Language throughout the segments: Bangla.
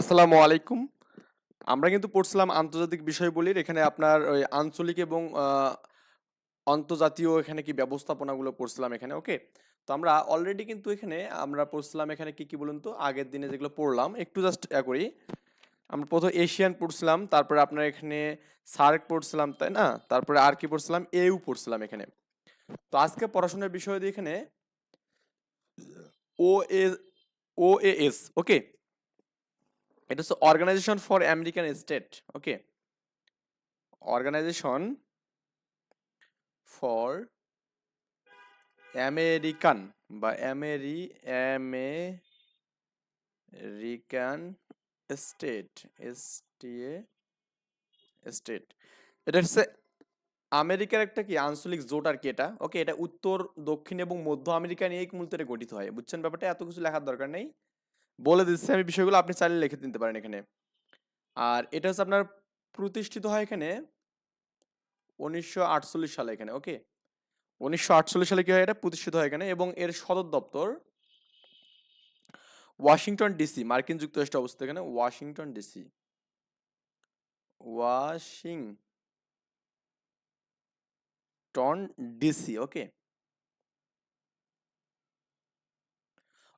আসসালামু আলাইকুম। আমরা কিন্তু পড়ছিলাম আন্তর্জাতিক বিষয়বলির এখানে আপনার ওই আঞ্চলিক এবং আন্তর্জাতীয় এখানে কি ব্যবস্থাপনাগুলো পড়ছিলাম এখানে, ওকে? তো আমরা অলরেডি কিন্তু এখানে আমরা পড়ছিলাম এখানে কি, কি বলুন তো? আগের দিনে যেগুলো পড়লাম একটু জাস্ট ইয়া করি। আমরা ১ম এশিয়ান পড়ছিলাম, তারপরে আপনার এখানে সার্ক পড়ছিলাম, তাই না? তারপরে আর কি পড়ছিলাম? এউ পড়ছিলাম এখানে। তো আজকে পড়াশোনার বিষয় দিয়ে এখানে ওএ এস ওকে? এটা হচ্ছে organization for American state, okay? Organization for American বা আমেরি আমেরিকান স্টেট এসটিএ স্টেট। এটা হচ্ছে আমেরিকার একটা কি আঞ্চলিক জোট আর কি এটা। ওকে? এটা উত্তর, দক্ষিণ এবং মধ্য আমেরিকা নিয়েই মূলত গঠিত হয়। বুঝছেন ব্যাপারটা? এত কিছু লেখার দরকার নেই। বলে দিচ্ছি আমি বিষয়গুলো আপনি চাইলে লিখে নিতে পারেন এখানে। আর এটা হচ্ছে আপনার প্রতিষ্ঠিত হয় এখানে ১৯৪৮ সালে এখানে, ওকে? ১৯৪৮ সালে কি হয় এটা? প্রতিষ্ঠিত হয় এখানে এবং এর সদর দপ্তর ওয়াশিংটন ডিসি, মার্কিন যুক্তরাষ্ট্রে অবস্থিত এখানে Washington DC. Washington DC, okay?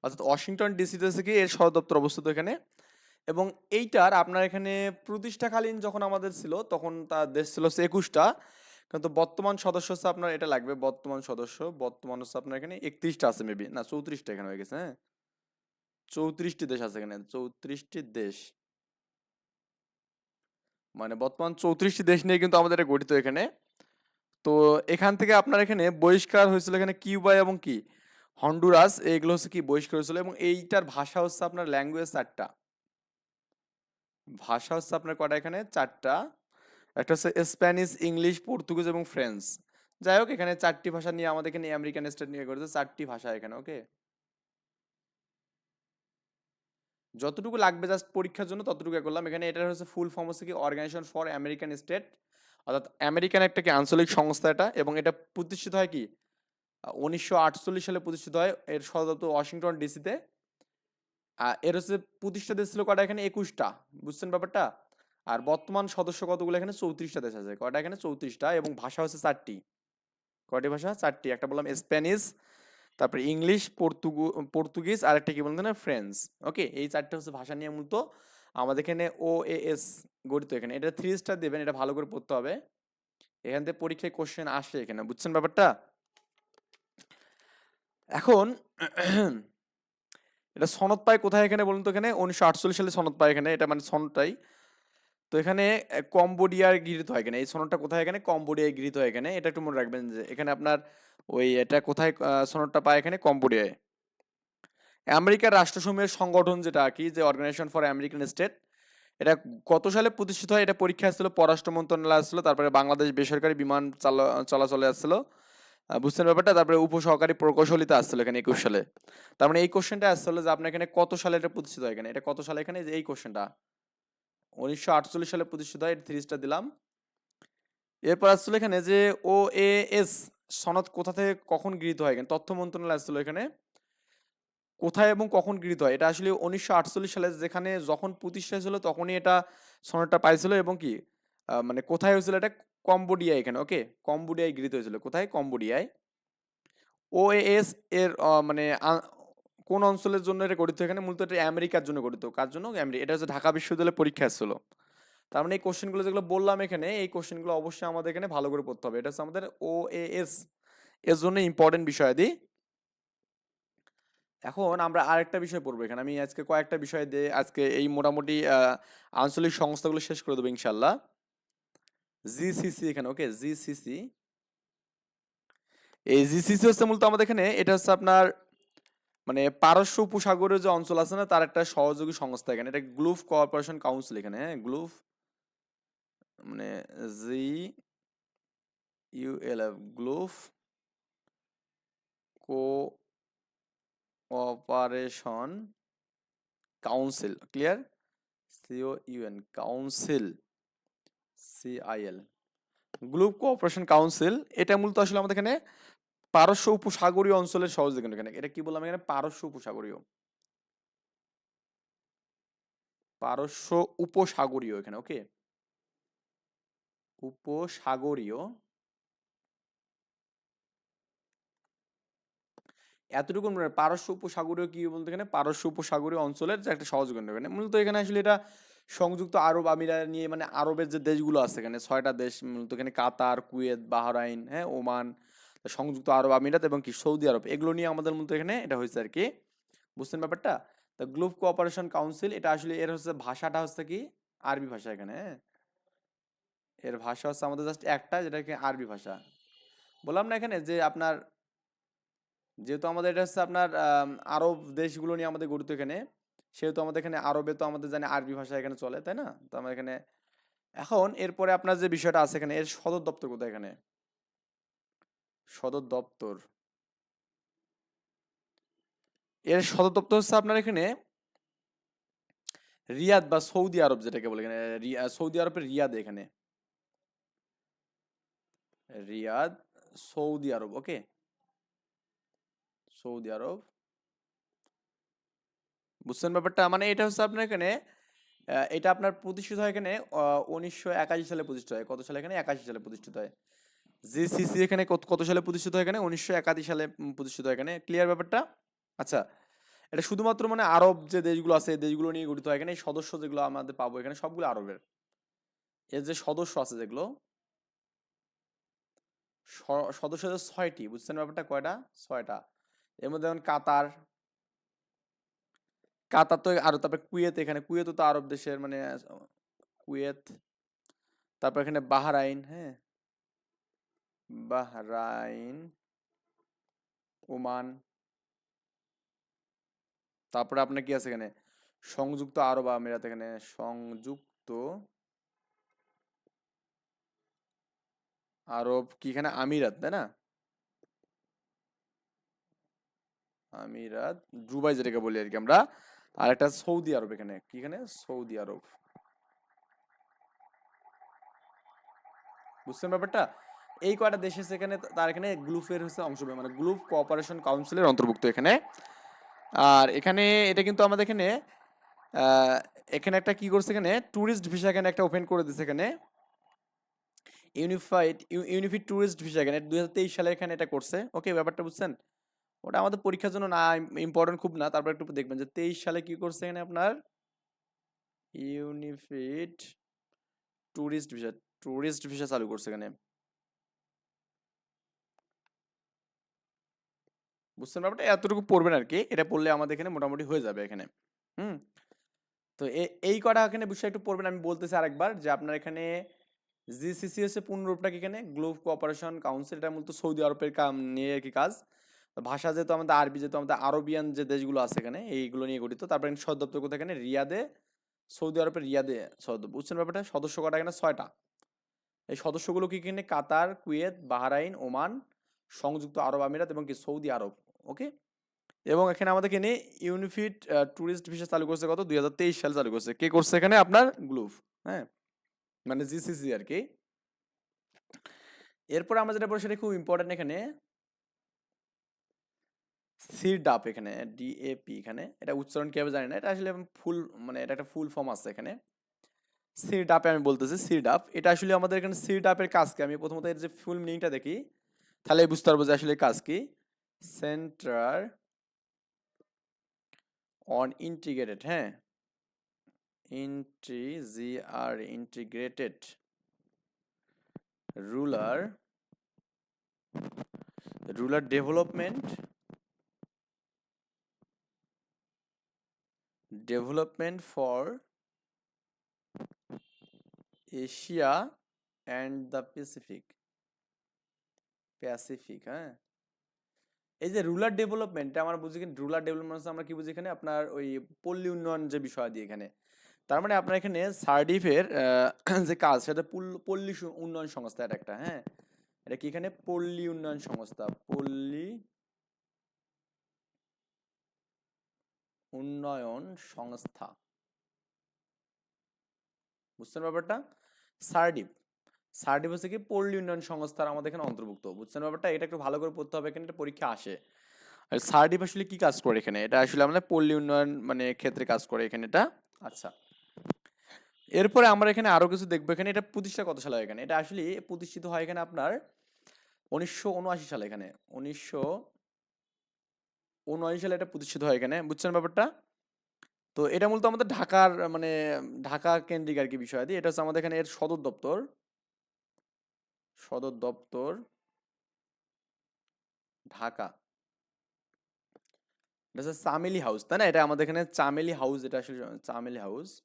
অর্থাৎ ওয়াশিংটন ডিসিতে থেকে এর সদর দপ্তর অবস্থিত এখানে এবং এইটার আপনার এখানে প্রতিষ্ঠাকালীন যখন আমাদের ছিল তখন তার দেশ ছিল হচ্ছে একুশটা কিন্তু বর্তমান সদস্য হচ্ছে আপনার এটা লাগবে বর্তমান সদস্য। বর্তমান হচ্ছে আপনার এখানে একত্রিশটা আছে মেবি। না চৌত্রিশটা এখানে হয়ে গেছে, হ্যাঁ? চৌত্রিশটি দেশ আছে এখানে। চৌত্রিশটি দেশ। মানে বর্তমান চৌত্রিশটি দেশ নিয়ে কিন্তু আমাদের এটা গঠিত এখানে। তো এখান থেকে আপনার এখানে বহিষ্কার হয়েছিল এখানে কিউবা এবং কি হন্ডুরাস এগুলো হচ্ছে কি বহিষ্কার হয়েছিল এবং এইটার ভাষা হচ্ছে আপনার ল্যাঙ্গুয়েজ চারটা ভাষা হচ্ছে আপনার কটা এখানে? চারটা একটা হচ্ছে স্প্যানিশ, ইংলিশ, পর্তুগিজ এবং ফ্রেঞ্চ। যাই হোক এখানে চারটি ভাষা নিয়ে আমাদের এখানে আমেরিকান স্টেট নিয়ে গঠিত ৪ টি ভাষা এখানে, ওকে? যতটুকু লাগবে জাস্ট পরীক্ষার জন্য ততটুকু করলাম। এখানে এটা হচ্ছে ফুল ফর্ম হচ্ছে কি অর্গানাইজেশন ফর আমেরিকান স্টেট। অর্থাৎ আমেরিকান একটা কি আঞ্চলিক সংস্থা এটা এবং এটা প্রতিষ্ঠিত হয় কি? ১৯৪৮ সালে প্রতিষ্ঠিত হয়। এর সদর দপ্তর ওয়াশিংটন ডিসিতে। এর হচ্ছে প্রতিষ্ঠা দেশ ছিল কটা এখানে? একুশটা বুঝছেন ব্যাপারটা? আর বর্তমান সদস্য কতগুলো এখানে? চৌত্রিশটা দেশ আছে। কটা এখানে? চৌত্রিশটা এবং ভাষা হচ্ছে ৪ টি। কয়টি ভাষা? চারটি একটা বললাম স্প্যানিশ, তারপরে ইংলিশ, পর্তুগু পর্তুগিজ আরেকটা কি বললেন না? ফ্রেঞ্চ। ওকে? এই ৪ টা হচ্ছে ভাষা নিয়ে মূলত আমাদের এখানে ও এ এস গঠিত এখানে। এটা থ্রি স্টার দেবেন এটা ভালো করে পড়তে হবে। এখান থেকে পরীক্ষায় কোশ্চেন আসে এখানে। বুঝছেন ব্যাপারটা? এখন এটা সনদ পায় কোথায় এখানে বলুন তো এখানে? ১৯৪৮ সালে সনদ পায় এখানে। এটা মানে সনদটাই। তো এখানে, এ, কম্বোডিয়ায় গৃহীত হয় এখানে। এই সনদটা কোথায় এখানে? কম্বোডিয়ায় গৃহীত হয় এখানে। এটা একটু মনে রাখবেন যে, এখানে আপনার ওই এটা কোথায় সনদটা পায় এখানে? কম্বোডিয়ায়। আমেরিকার রাষ্ট্রসমূহের সংগঠন যেটা আরকি যে অর্গানাইজেশন ফর আমেরিকান স্টেট এটা কত সালে প্রতিষ্ঠিত হয়? এটা পরীক্ষা আসছিল, পররাষ্ট্র মন্ত্রণালয় আসছিল। তারপরে বাংলাদেশ বেসরকারি বিমান চালা, চলাচলে আসছিল। বুঝছেন ব্যাপারটা? তারপরে উপসহকারী প্রকৌশলীতে আসছিল এখানে ২১ সালে। তার মানে এই কোয়েশ্চেনটা আসছিল যে আপনার এখানে কত সালে এটা প্রতিষ্ঠিত হয় এখানে? এটা কত সালে এখানে? এই কোয়েশ্চেনটা। ১৯৪৮ সালে প্রতিষ্ঠিত হয়। 3 দিলাম। এরপর আসছিল এখানে যে ও এ এস সনদ কোথা থেকে কখন গৃহীত হয়? এখানে তথ্য মন্ত্রণালয় আসছিল এখানে। কোথায় এবং কখন গৃহীত হয়? এটা আসলে ১৯৪৮ সালে যেখানে যখন প্রতিষ্ঠা হয়েছিল, তখনই এটা সনদটা পাইছিল এবং কি মানে কোথায় হয়েছিল এটা? কম্বোডিয়ায় এখানে, ওকে? কম্বোডিয়ায় গৃহীত হয়েছিল। কোথায়? কম্বোডিয়ায়। ওএএস এর মানে কোন অঞ্চলের জন্য এটা গঠিত এখানে? মূলত এটা আমেরিকার জন্য গঠিত। কার জন্য? আমেরি এটা হচ্ছে ঢাকা বিশ্ববিদ্যালয়ের পরীক্ষায় আসছিল। তার মানে এই কোশ্চেনগুলো যেগুলো বললাম এখানে, এই কোশ্চেনগুলো অবশ্যই আমাদের এখানে ভালো করে পড়তে হবে। এটা হচ্ছে আমাদের ওএএস এর জন্য ইম্পোর্টেন্ট বিষয়াদি। এখন আমরা আরেকটা বিষয় পড়ব এখানে। আমি আজকে কয়েকটা বিষয় দিয়ে আজকে এই মোটামুটি আঞ্চলিক সংস্থাগুলো শেষ করে দেব ইনশাআল্লাহ। জিসিসি এখানে, ওকে? জিসিসি। এই জিসিসি হচ্ছে মূলত আমাদের এখানে এটা হচ্ছে আপনার মানে পারস্য উপসাগরের যে অঞ্চল আছে না? তার একটা সহযোগী সংস্থা এখানে। এটা গ্লুফ কোঅপারেশন কাউন্সিল এখানে, হ্যাঁ? গ্লুফ মানে G ULF gulf cooperation council. Clear? CO UN council CIL. Gulf cooperation council এটা মূলত আসলে আমাদের এখানে পারস্য উপসাগরীয় অঞ্চলের সহযোগী এখানে। এটা কি বললাম এখানে? পারস্য উপসাগরীয়। পারস্য উপসাগরীয় এখানে ওকে উপসাগরীয় এতটুকু পারস্য উপসাগরীয় কি বলতে এখানে পারস্য উপসাগরীয় অঞ্চলের যে একটা সহজ গণ্য এখানে মূলত এখানে আসলে এটা সংযুক্ত আরব আমিরা নিয়ে মানে আরবের যে দেশগুলো আছে এখানে, ছয়টা দেশ, মূলত এখানে কাতার, কুয়েত, বাহরাইন হ্যাঁ ওমান সংযুক্ত আরব আমিরাত এবং কি সৌদি আরব। এগুলো নিয়ে আমাদের মূলত এখানে এটা হয়েছে আর কি। বুঝছেন ব্যাপারটা? তো গ্লোব কোঅপারেশন কাউন্সিল, এটা আসলে এর হচ্ছে ভাষাটা হচ্ছে কি? আরবি ভাষা এখানে হ্যাঁ। এর ভাষা হচ্ছে আমাদের জাস্ট একটা যেটা কি আরবি ভাষা। বললাম না এখানে যে আপনার, যেহেতু আমাদের এটা হচ্ছে আপনার আরব দেশগুলো নিয়ে আমাদের গঠিত এখানে সেহেতু আমাদের এখানে আরবে তো আমাদের জানি আরবি ভাষা এখানে চলে, তাই না? তো আমার এখানে, এখন এরপরে আপনার যে বিষয়টা আছে এখানে, এর সদর দপ্তর কোথায় এখানে? সদর দপ্তর। এর সদর দপ্তর হচ্ছে আপনার এখানে রিয়াদ বা সৌদি আরব যেটাকে বলে এখানে সৌদি আরবের রিয়াদ এখানে। Riyadh, Saudi Arab okay Saudi Arab বুঝছেন ব্যাপারটা? মানে এটা হচ্ছে আপনার এখানে এটা আপনার প্রতিষ্ঠিত হয় এখানে উনিশশো একাশি সালে প্রতিষ্ঠিত হয়। কত সালে এখানে? একাশি সালে প্রতিষ্ঠিত হয়। জিসিসি এখানে কত সালে প্রতিষ্ঠিত হয় এখানে? উনিশশো একাশি সালে প্রতিষ্ঠিত হয় এখানে। ক্লিয়ার ব্যাপারটা? আচ্ছা এটা শুধুমাত্র মানে আরব যে দেশগুলো আছে দেশগুলো নিয়ে গঠিত হয় এখানে। সদস্য যেগুলো আমাদের পাবো এখানে, সবগুলো আরবের। এর যে সদস্য আছে যেগুলো, স- সদস্যদের ছয়টি। বুঝছেন ব্যাপারটা কয়টা? ছয়টা। এর মধ্যে যেমন কাতার কাতার তো আরও, তারপরে কুয়েত এখানে, কুয়েতও তো আরব দেশের মানে কুয়েত। তারপর এখানে বাহরাইন হ্যাঁ? Bahrain, Oman. তারপরে আপনার কি আছে এখানে? সংযুক্ত আরব আমিরাত এখানে, সংযুক্ত আরব কি এখানে? আমিরাত, তাই না? আমিরাত দুবাই যেটাকে বলি আর কি আমরা। আর একটা সৌদি আরব এখানে। কি এখানে? Saudi Arab. বুঝছেন ব্যাপারটা? এই কয়টা দেশ এসে এখানে? তার এখানে গ্লুফের হচ্ছে অংশ মানে গ্লুফ কোঅপারেশন কাউন্সিলের অন্তর্ভুক্ত এখানে। আর এখানে এটা কিন্তু আমাদের এখানে এখানে একটা কি করছে এখানে? ট্যুরিস্ট ভিসা এখানে একটা ওপেন করে দিয়েছে এখানে। ইউনিফাইড ইউনিফিড ট্যুরিস্ট ভিসা এখানে। দুই হাজার তেইশ সালে এখানে এটা করছে। ওকে, ব্যাপারটা বুঝছেন? ওটা আমাদের পরীক্ষার জন্য না ইম্পর্টেন্ট খুব না। তারপর একটু দেখবেন যে তেইশ সালে কি করছে এখানে আপনার? Unified tourist visa tourist visa চালু করছে এখানে। বুঝছেন ব্যাপারটা? এতটুকু পড়বেন আর কি এটা পড়লে আমাদের এখানে মোটামুটি হয়ে যাবে এখানে। হুম? তো এই কটা এখানে বিষয় একটু পড়বেন। আমি বলতেছি আরেকবার যে আপনার এখানে জিসিসি হচ্ছে পূর্ণরূপটা কি এখানে? গ্লোব কোঅপারেশন কাউন্সিল এটা মূলত সৌদি আরবের কাম নিয়ে আর কি কাজ। ভাষা যেহেতু আমাদের আরবি, যেহেতু আমাদের আরবিয়ান যে দেশগুলো আছে এখানে, এইগুলো নিয়ে গঠিত। তারপরে এখানে সদর দপ্তর কোথায়? এখানে রিয়াদে, সৌদি আরবের রিয়াদে সদর দপ্তর। বুঝছেন ব্যাপারটা? সদস্য কটা? এখানে ছয়টা। এই সদস্যগুলো কি এখানে কাতার, কুয়েত, বাহরাইন, ওমান, সংযুক্ত আরব আমিরাত এবং কি সৌদি আরব। ওকে? এবং এখানে আমাদের এখানে ইউনিফিট ট্যুরিস্ট ভিসা চালু করছে কত? দুই হাজার তেইশ সালে চালু করছে। কে করছে এখানে? আপনার গ্লুভ। হ্যাঁ? মানে জিসিসি আর কি। এরপর আমরা যেটা পড়ি সেটা খুব ইম্পর্টেন্ট এখানে সিরডাপ এখানে ডিএপি এখানে। এটা উচ্চারণ কীভাবে জানি না, এটা আসলে ফুল মানে এটা একটা ফুল ফর্ম আছে এখানে। সিরডাপে আমি বলতেছি সি সিরডাপ এটা আসলে আমাদের এখানে সিরডাপের কাজ কি? আমি প্রথমত এর যে ফুল মিনিংটা দেখি, তাহলে বুঝতে পারব যে আসলে কাজ কি। সেন্টার অন ইন্টিগ্রেটেড হ্যাঁ? ইন্টি জি আর integrated rural rural development development for Asia and the Pacific Pacific হ্যাঁ? এই যে রুরাল ডেভেলপমেন্টটা আমরা বুঝি কি রুরাল ডেভেলপমেন্ট আমরা কি বুঝি এখানে? আপনার ওই পল্লী উন্নয়ন যে বিষয় দিয়ে এখানে। তার মানে আপনার এখানে সার্ডিফের যে কাজ, সেটা পল্লী উন্নয়ন সংস্থা এটা একটা হ্যাঁ? এটা কি এখানে? পল্লী উন্নয়ন সংস্থা, পল্লী উন্নয়ন সংস্থা। বুঝছেন ব্যাপারটা? সার্ডিপ সার্ডিপ হচ্ছে কি পল্লী উন্নয়ন সংস্থার আমাদের এখানে অন্তর্ভুক্ত। বুঝছেন ব্যাপারটা? এটা একটু ভালো করে পড়তে হবে এখানে, এটা পরীক্ষা আসে। আর সার্ডিপ আসলে কি কাজ করে এখানে? এটা আসলে আমাদের পল্লী উন্নয়ন মানে ক্ষেত্রে কাজ করে এখানে এটা। আচ্ছা। এরপরে আমরা এখানে আরও কিছু দেখব। এখানে এটা প্রতিষ্ঠা কত সালে এখানে? এটা আসলে প্রতিষ্ঠিত হয় এখানে আপনার উনিশশো উনআশি সালে এখানে। উনিশশো উনআশি সালে এটা প্রতিষ্ঠিত হয় এখানে, বুঝছেন ব্যাপারটা? তো এটা মূলত আমাদের ঢাকার মানে ঢাকা কেন্দ্রিক আর কি বিষয় দিয়ে এটা হচ্ছে আমাদের এখানে এর সদর দপ্তর। সদর দপ্তর ঢাকা। এটা হচ্ছে চামেলি হাউস, তাই না? এটা আমাদের এখানে চামেলি হাউস, এটা আসলে চামেলি হাউস।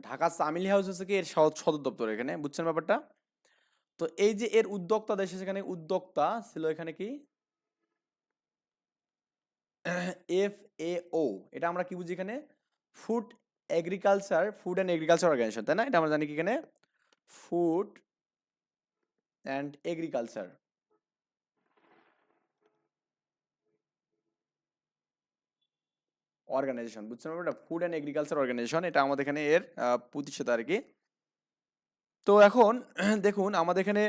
ঢাকা চামেলি হাউস হচ্ছে কি? এর সদ- সদর দপ্তর এখানে, বুঝছেন ব্যাপারটা? তো এই যে এর উদ্যোক্তা দেশে, সেখানে উদ্যোক্তা ছিল এখানে কি? এফ এ ও এটা আমরা কি বুঝি এখানে? Food agriculture food and agriculture organization তাই না? এটা আমরা জানি কি এখানে? ফুড অ্যান্ড এগ্রিকালচার অর্গানাইজেশন বুঝছেন ফুড অ্যান্ড এগ্রিকালচার অর্গানাইজেশন এটা আমাদের এখানে এর প্রতিষ্ঠাতা আর কি। তো এখন দেখুন, আমাদের এখানে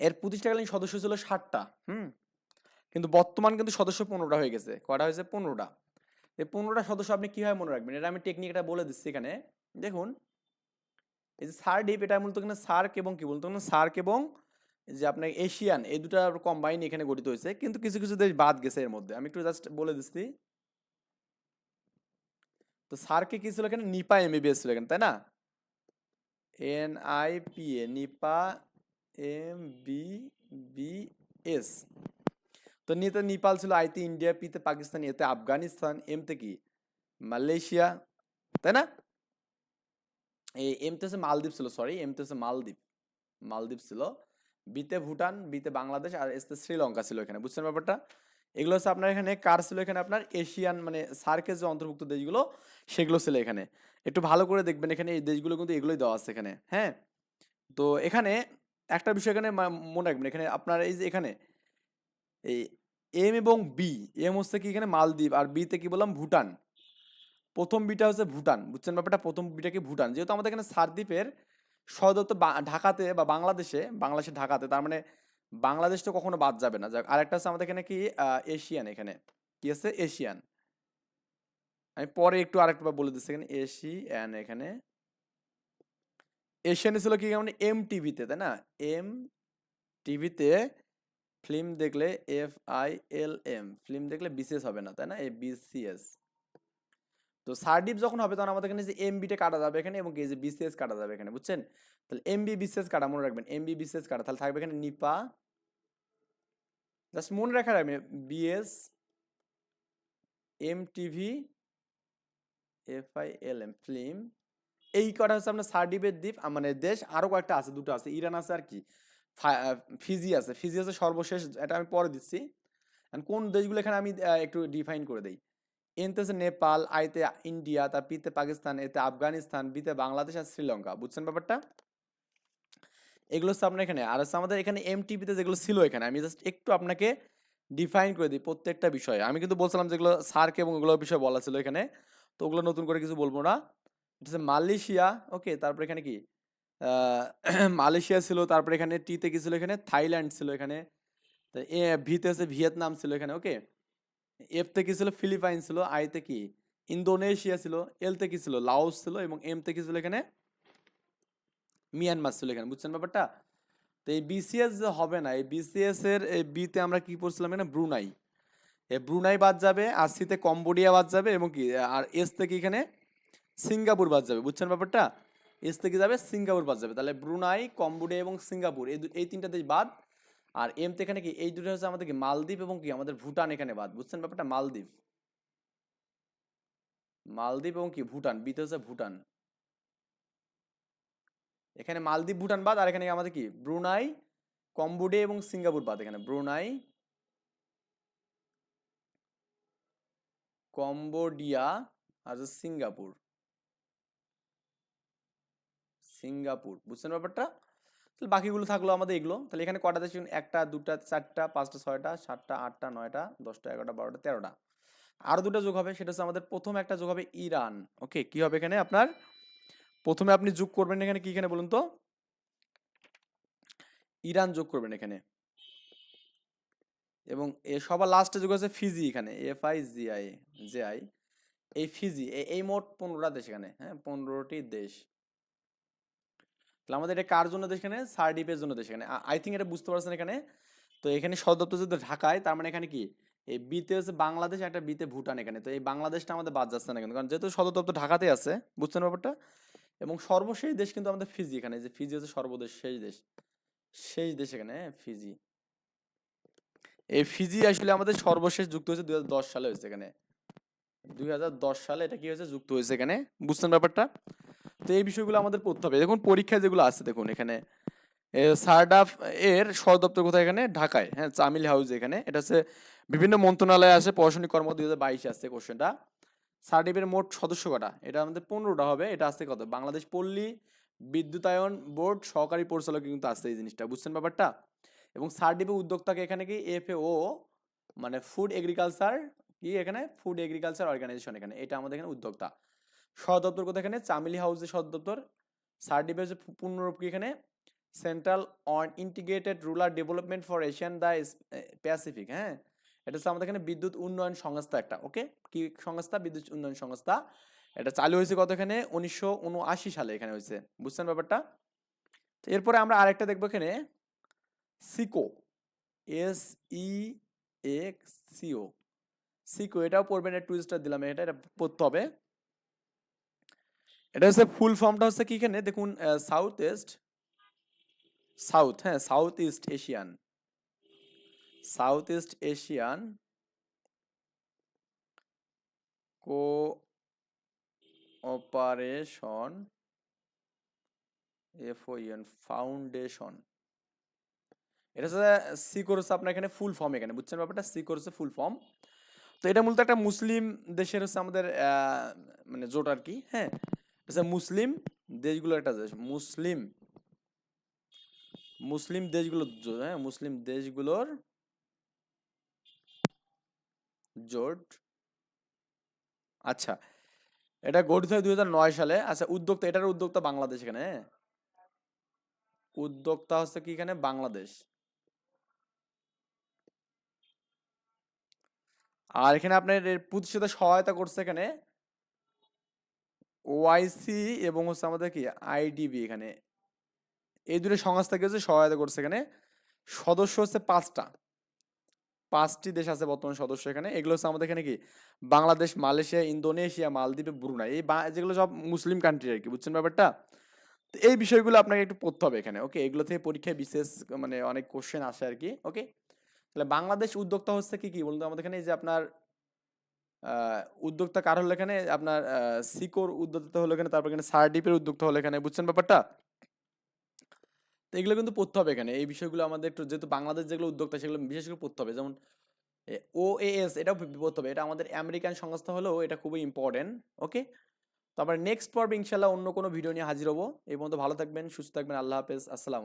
এর প্রতিষ্ঠাকালীন সদস্য ছিল ষাটটা, হুম? কিন্তু বর্তমান কিন্তু সদস্য পনেরোটা হয়ে গেছে। কয়টা হয়েছে? পনেরোটা। এই পনেরোটা সদস্য আপনি কীভাবে মনে রাখবেন? এটা আমি টেকনিকটা বলে দিচ্ছি এখানে। দেখুন, এই যে সার ডিপ, এটা মূলত এখানে সার্ক এবং কি? বলতো সার্ক এবং যে আপনার এশিয়ান, এই দুটা কম্বাইন এখানে গঠিত হয়েছে। কিন্তু কিছু কিছু দেশ বাদ গেছে এর মধ্যে। আমি একটু জাস্ট বলে দিচ্ছি। তো সার্কে কি ছিল এখানে? নিপা এমবিবিএস ছিল এখানে, তাই না? N I P A NIPA M B B S তো নিতে নেপাল ছিল আইতে ইন্ডিয়া পিতে পাকিস্তান, এতে আফগানিস্তান এমতে কি? মালয়েশিয়া, তাই না? এমতে হচ্ছে মালদ্বীপ ছিল সরি এমতে হচ্ছে মালদ্বীপ। মালদ্বীপ ছিল বিতে ভুটান বিতে বাংলাদেশ, আর এসতে শ্রীলঙ্কা ছিল এখানে, বুঝছেন ব্যাপারটা? এগুলো হচ্ছে আপনার এখানে, কার ছিল এখানে আপনার? এশিয়ান মানে সার্কের যে অন্তর্ভুক্ত দেশগুলো, সেগুলো ছিল এখানে। একটু ভালো করে দেখবেন। এখানে এই দেশগুলো কিন্তু এগুলোই দেওয়া আছে এখানে হ্যাঁ? তো এখানে একটা বিষয় এখানে মনে রাখবেন, এখানে আপনার এই যে এখানে, এই এম এবং বি, এম হচ্ছে কি এখানে মালদ্বীপ আর বিতে কি বললাম? ভুটান। প্রথম বিটা হচ্ছে ভুটান, বুঝছেন ব্যাপারটা? প্রথম বিটা কি ভুটান? যেহেতু আমাদের এখানে সারদ্বীপের সদর ঢাকাতে বা বাংলাদেশে বাংলাদেশে ঢাকাতে, তার মানে বাংলাদেশ তো কখনো বাদ যাবে না। যাক, আরেকটা হচ্ছে আমাদের এখানে কি? এশিয়ান এখানে, কি আছে এশিয়ান। আমি পরে একটু আরেকটা বলে দিচ্ছি এখানে এশিয়ান এখানে এশিয়ানে ছিল কি মানে এম টিভিতে তাই না? এম টিভিতে ফিল্ম দেখলে F I L M film দেখলে বিসিএস হবে না, তাই না? এই বিসিএস তো সার্ডিপ যখন হবে তখন আমাদের এখানে যে এমবিটা কাটা যাবে এখানে এবং এই যে বিসিএস কাটা যাবে এখানে, বুঝছেন? তাহলে এমবি বিসিএস কাটা, মনে রাখবেন এমবি বিসিএস কাটা, তাহলে থাকবে এখানে নিপা। জাস্ট মনে রাখা রাখবে BS M TV F I L M film এই কটা হচ্ছে আপনার সার্ডিপের দ্বীপ মানে দেশ, আরও কয়েকটা আছে, দুটো আছে, ইরান আছে আর কি। ফিজি আছে ফিজি আছে সর্বশেষ, এটা আমি পরে দিচ্ছি। কোন দেশগুলো এখানে আমি একটু ডিফাইন করে দেই। এনতে নেপাল আইতে ইন্ডিয়া তার পিতে পাকিস্তান এতে আফগানিস্তান বিতে বাংলাদেশ আর শ্রীলঙ্কা। বুঝছেন ব্যাপারটা? এগুলো হচ্ছে আপনার এখানে, আর হচ্ছে আমাদের এখানে এমটিপিতে যেগুলো ছিল এখানে, আমি জাস্ট একটু আপনাকে ডিফাইন করে দিই প্রত্যেকটা বিষয়ে। আমি কিন্তু বলছিলাম যেগুলো সার্ক এবং ওগুলো বিষয়ে বলা ছিল এখানে। তো ওগুলো নতুন করে কিছু বলব না। এটা মালয়েশিয়া ওকে তারপর এখানে কি? মালয়েশিয়া ছিল, তারপর এখানে টিতে কি ছিল এখানে? থাইল্যান্ড ছিল এখানে। এ, ভিতে হচ্ছে ভিয়েতনাম ছিল এখানে ওকে এফতে কি ছিল? ফিলিপাইন ছিল। আইতে কি? ইন্দোনেশিয়া ছিল। এলতে কি ছিল? লাওস ছিল এবং এমতে কি ছিল এখানে? মিয়ানমার ছিল এখানে, বুঝছেন ব্যাপারটা? তো এই বিসিএস হবে না। এই বিসিএস এর বিতে আমরা কি পড়ছিলাম এখানে? ব্রুনাই। ব্রুনাই বাদ যাবে, আর সিতে কম্বোডিয়া বাদ যাবে এবং কি, আর এস থেকে এখানে সিঙ্গাপুর বাদ যাবে। বুঝছেন ব্যাপারটা? এস থেকে যাবে, সিঙ্গাপুর বাদ যাবে। তাহলে ব্রুনাই, কম্বোডিয়া এবং সিঙ্গাপুর, এই এই তিনটা দেশ বাদ। আর এম তো এখানে কি, এই দুটো হচ্ছে আমাদের কি, মালদ্বীপ এবং কি, আমাদের ভুটান এখানে বাদ। বুঝছেন ব্যাপারটা? মালদ্বীপ। মালদ্বীপ এবং কি, ভুটান বিতে হচ্ছে ভুটান। এখানে মালদ্বীপ, ভুটান বাদ, আর এখানে আমাদের কি, ব্রুনাই, কম্বোডিয়া এবং সিঙ্গাপুর বাদ এখানে। ব্রুনাই কম্বোডিয়া আর সিঙ্গাপুর। সিঙ্গাপুর, বুঝছেন ব্যাপারটা? তাহলে বাকিগুলো থাকল আমাদের এগুলো। তাহলে এখানে কটা দেশ? একটা, দুটা, চারটা, পাঁচটা, ছয়টা, সাতটা, আটটা, নয়টা, দশটা, এগারোটা, বারোটা, তেরোটা। আরও দুটো যোগ হবে, সেটা হচ্ছে আমাদের প্রথম একটা যোগ হবে ইরান। ওকে, কি হবে এখানে আপনার? প্রথমে আপনি যোগ করবেন এখানে কি এখানে বলুন তো? ইরান যোগ করবেন এখানে। এবং এ সবার লাস্টে যোগ আছে ফিজি এখানে F I G I J I এই ফিজি এই মোট পনেরোটা দেশ এখানে হ্যাঁ পনেরোটি দেশ। তাহলে আমাদের এটা কার জন্য দেশ এখানে? সার্ডিপের জন্য দেশ এখানে। আই থিঙ্ক এটা বুঝতে পারছেন এখানে? তো এখানে সদর দপ্তর যদি ঢাকায় তার মানে এখানে কি? এই বিতে হচ্ছে বাংলাদেশ একটা বিতে ভুটান এখানে। তো এই বাংলাদেশটা আমাদের বাদ যাচ্ছে না কিন্তু কারণ যেহেতু সদর দপ্তর ঢাকাতে আছে বুঝছেন ব্যাপারটা? এবং সর্বশেষ দেশ কিন্তু আমাদের ফিজি এখানে। যে ফিজি হচ্ছে সর্বদেশ শেষ দেশ শেষ দেশ এখানে হ্যাঁ, ফিজি এই ফিজি আসলে আমাদের সর্বশেষ যুক্ত হয়েছে দুই হাজার দশ সালে হয়েছে এখানে। দুই হাজার দশ সালে এটা কি হয়েছে? যুক্ত হয়েছে এখানে। বুঝছেন ব্যাপারটা? তো এই বিষয়গুলো আমাদের পড়তে হবে। দেখুন, পরীক্ষায় যেগুলো আছে, দেখুন এখানে। সারডাফ এর সদর দপ্তর কোথায় এখানে? ঢাকায়। হ্যাঁ চামিল হাউস এখানে। এটা হচ্ছে বিভিন্ন মন্ত্রণালয়ে আছে প্রশাসনিক কর্ম দুই হাজার বাইশে আসছে কোশ্চেনটা। সার্ডিপের মোট সদস্য কটা? এটা আমাদের পনেরোটা হবে। এটা আসছে কত? বাংলাদেশ পল্লী বিদ্যুতায়ন বোর্ড সহকারী পরিচালক কিন্তু আসছে এই জিনিসটা। বুঝছেন ব্যাপারটা? এবং সার্ডিপে উদ্যোক্তাকে এখানে কি এফএও মানে ফুড এগ্রিকালচার কি এখানে? ফুড এগ্রিকালচার অর্গানাইজেশন এখানে, এটা আমাদের এখানে উদ্যোক্তা। সদর দপ্তর কোথায় এখানে? চামিলি হাউসের সদর দপ্তর। সার্ডিপে হচ্ছে পূর্ণরূপ কি এখানে? Central on integrated rural development for Asian the Pacific হ্যাঁ? এটা হচ্ছে আমাদের এখানে বিদ্যুৎ উন্নয়ন সংস্থা একটা, ওকে? কি সংস্থা? বিদ্যুৎ উন্নয়ন সংস্থা। এটা চালু হয়েছে কত এখানে? উনিশশো উনআশি সালে এখানে হয়েছে। বুঝছেন ব্যাপারটা? এরপরে আমরা আরেকটা দেখব এখানে। সিকো এস ই এক্স সিও সিকো, এটাও পড়বেন একটু স্টার দিলাম, এটা এটা পড়তে হবে। এটা হচ্ছে ফুল ফর্মটা হচ্ছে কি এখানে? দেখুন সাউথ ইস্ট সাউথ হ্যাঁ south east Asian south east Asian cooperation FOEN foundation এটা হচ্ছে সি কোর্স আপনার এখানে ফুল ফর্ম এখানে, বুঝছেন ব্যাপারটা? সি কোর্সে ফুল ফর্ম তো এটা মূলত একটা মুসলিম দেশের হচ্ছে আমাদের মানে জোট আর কি হ্যাঁ? মুসলিম দেশগুলো একটা দেশ, মুসলিম। মুসলিম দেশগুলোর জোট হ্যাঁ মুসলিম দেশগুলোর জোট। আচ্ছা এটা গঠিত হয় দুই হাজার নয় সালে। আচ্ছা উদ্যোক্তা, এটার উদ্যোক্তা বাংলাদেশ এখানে হ্যাঁ? উদ্যোক্তা হচ্ছে কি এখানে? বাংলাদেশ। আর এখানে আপনার প্রতিষ্ঠাতা সহায়তা করছে এখানে ওআইসি এবং হচ্ছে আমাদের কি আইডিবি এখানে। এই দুটো সংস্থাকে হচ্ছে সহায়তা করছে এখানে। সদস্য হচ্ছে পাঁচটা। পাঁচটি দেশ আছে বর্তমান সদস্য এখানে। এগুলো হচ্ছে আমাদের এখানে কি বাংলাদেশ, মালয়েশিয়া, ইন্দোনেশিয়া, মালদ্বীপে ব্রুনাই। এই যেগুলো সব মুসলিম কান্ট্রি আর কি, বুঝছেন ব্যাপারটা? তো এই বিষয়গুলো আপনাকে একটু পড়তে হবে এখানে ওকে এগুলো থেকে পরীক্ষায় বিশেষ মানে অনেক কোশ্চেন আসে আর কি ওকে তাহলে বাংলাদেশ উদ্যোক্তা হচ্ছে কি কি বলুন তো আমাদের এখানে যে আপনার উদ্যোক্তা কার হলো এখানে? আপনার সিকোর উদ্যোক্তা হলো এখানে, তারপর এখানে সারডিপের উদ্যোক্তা হলো এখানে। বুঝছেন ব্যাপারটা? তো এগুলো কিন্তু পড়তে হবে এখানে। এই বিষয়গুলো আমাদের একটু, যেহেতু বাংলাদেশ যেগুলো উদ্যোক্তা, সেগুলো বিশেষ করে পড়তে হবে। যেমন ও এস এটাও পড়তে হবে। এটা আমাদের আমেরিকান সংস্থা হলেও এটা খুবই ইম্পর্টেন্ট ওকে তো আবার নেক্সট পর্বে ইনশাল্লাহ অন্য কোনো ভিডিও নিয়ে হাজির হব। এই পর্যন্ত ভালো থাকবেন, সুস্থ থাকবেন। আল্লাহ হাফেজ। আসসালাম